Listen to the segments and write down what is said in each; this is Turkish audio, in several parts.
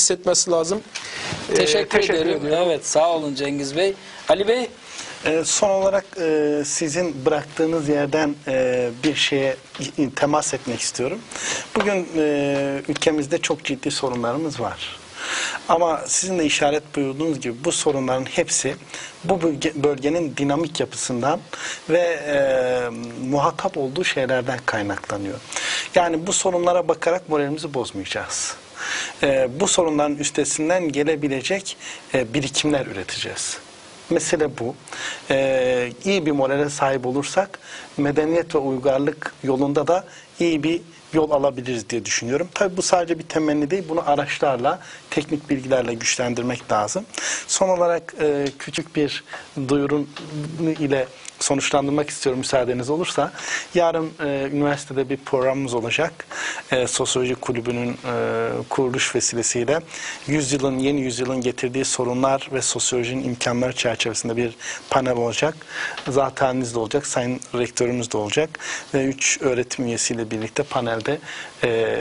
hissetmesi lazım. Ee, Teşekkür, ederim. ediyorum. Evet sağ olun Cengiz Bey. Ali Bey Ee, son olarak e, sizin bıraktığınız yerden e, bir şeye temas etmek istiyorum. Bugün e, ülkemizde çok ciddi sorunlarımız var. Ama sizin de işaret buyurduğunuz gibi bu sorunların hepsi bu bölge- bölgenin dinamik yapısından ve e, muhatap olduğu şeylerden kaynaklanıyor. Yani bu sorunlara bakarak moralimizi bozmayacağız. E, bu sorunların üstesinden gelebilecek e, birikimler üreteceğiz. Mesele bu. Ee, iyi bir morale sahip olursak medeniyet ve uygarlık yolunda da iyi bir yol alabiliriz diye düşünüyorum. Tabii bu sadece bir temenni değil. Bunu araçlarla, teknik bilgilerle güçlendirmek lazım. Son olarak e, küçük bir duyurun ile sonuçlandırmak istiyorum müsaadeniz olursa. Yarın e, üniversitede bir programımız olacak. E, Sosyoloji Kulübü'nün e, kuruluş vesilesiyle yüzyılın, yeni yüzyılın getirdiği sorunlar ve sosyolojinin imkanları çerçevesinde bir panel olacak. Zaten de olacak, sayın rektörümüz de olacak ve üç öğretim üyesiyle birlikte panelde e,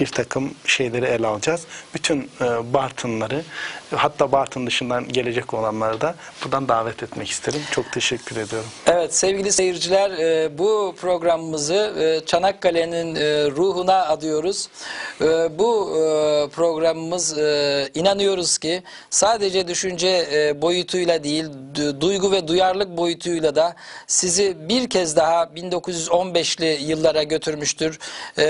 bir takım şeyleri ele alacağız. Bütün e, Bartınları, hatta Bartın dışından gelecek olanları da buradan davet etmek isterim. Çok teşekkür ediyorum. Evet sevgili seyirciler e, bu programımızı e, Çanakkale'nin e, ruhuna adıyoruz. E, Bu e, programımız e, inanıyoruz ki sadece düşünce e, boyutuyla değil du- duygu ve duyarlılık boyutuyla da sizi bir kez daha 1915'li yıllara götürmüştür. E,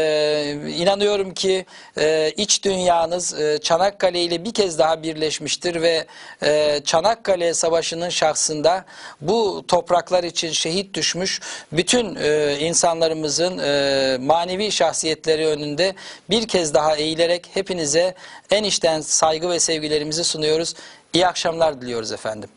İnanıyorum ki e, iç dünyanız e, Çanakkale ile bir kez daha birleşmiştir ve e, Çanakkale Savaşı'nın şahsında bu topraklar için şehit düşmüş bütün e, insanlarımızın e, manevi şahsiyetleri önünde bir kez daha eğilerek hepinize en içten saygı ve sevgilerimizi sunuyoruz. İyi akşamlar diliyoruz efendim.